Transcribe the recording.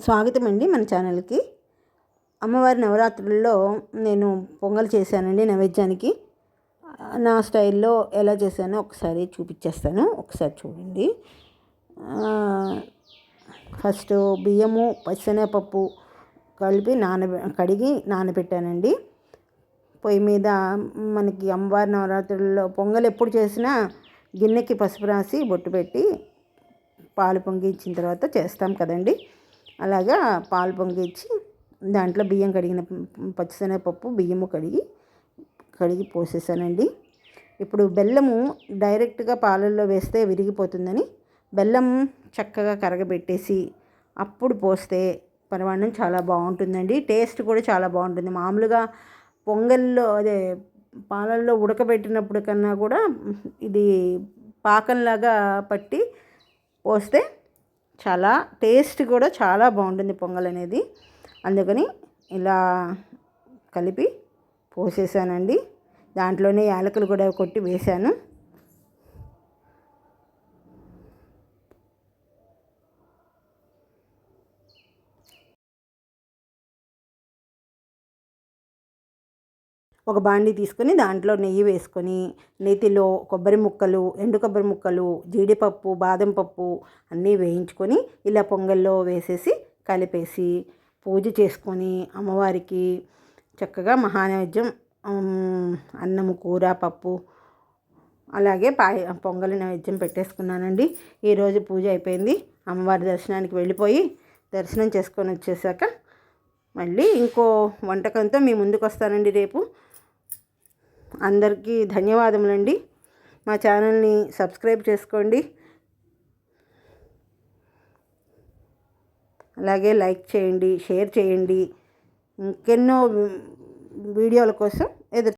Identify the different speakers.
Speaker 1: స్వాగతం అండి మన ఛానల్కి. అమ్మవారి నవరాత్రుల్లో నేను పొంగల్ చేశానండి నైవేద్యానికి. నా స్టైల్లో ఎలా చేశానో ఒకసారి చూపించేస్తాను. ఒకసారి చూడండి. ఫస్ట్ బియ్యము పచ్చెనగపప్పు కలిపి నాన కడిగి నానబెట్టానండి. పొయ్యి మీద మనకి అమ్మవారి నవరాత్రుల్లో పొంగల్ ఎప్పుడు చేసినా గిన్నెకి పసుపు రాసి బొట్టు పెట్టి పాలు పొంగించిన తర్వాత చేస్తాం కదండి. అలాగా పాలు పొంగించి దాంట్లో బియ్యం కడిగిన పచ్చిశనగపప్పు బియ్యము కడిగి కడిగి పోసేసానండి. ఇప్పుడు బెల్లము డైరెక్ట్గా పాలల్లో వేస్తే విరిగిపోతుందని బెల్లం చక్కగా కరగబెట్టేసి అప్పుడు పోస్తే పరమాన్నం చాలా బాగుంటుందండి. టేస్ట్ కూడా చాలా బాగుంటుంది. మామూలుగా పొంగల్లో అదే పాలల్లో ఉడకబెట్టినప్పుడు కన్నా కూడా ఇది పాకంలాగా పట్టి పోస్తే చాలా టేస్ట్ కూడా చాలా బాగుంటుంది పొంగల్ అనేది. అందుకని ఇలా కలిపి పోసేసానండి. దాంట్లోనే యాలకులు కూడా కొట్టి వేశాను. ఒక బాండి తీసుకొని దాంట్లో నెయ్యి వేసుకొని నేతిలో కొబ్బరి ముక్కలు ఎండు కొబ్బరి ముక్కలు జీడిపప్పు బాదం పప్పు అన్నీ వేయించుకొని ఇలా పొంగల్లో వేసేసి కలిపేసి పూజ చేసుకొని అమ్మవారికి చక్కగా మహానైవేద్యం అన్నము కూర పప్పు అలాగే పాయ పొంగల్ నైవేద్యం పెట్టేసుకున్నానండి. ఈరోజు పూజ అయిపోయింది. అమ్మవారి దర్శనానికి వెళ్ళిపోయి దర్శనం చేసుకొని వచ్చేసాక మళ్ళీ ఇంకో వంటకంతో మీ ముందుకు వస్తానండి రేపు. అందరికీ ధన్యవాదములండి. మా ఛానల్ని సబ్స్క్రైబ్ చేసుకోండి. అలాగే లైక్ చేయండి షేర్ చేయండి. ఇంకెన్నో వీడియోల కోసం ఎదురు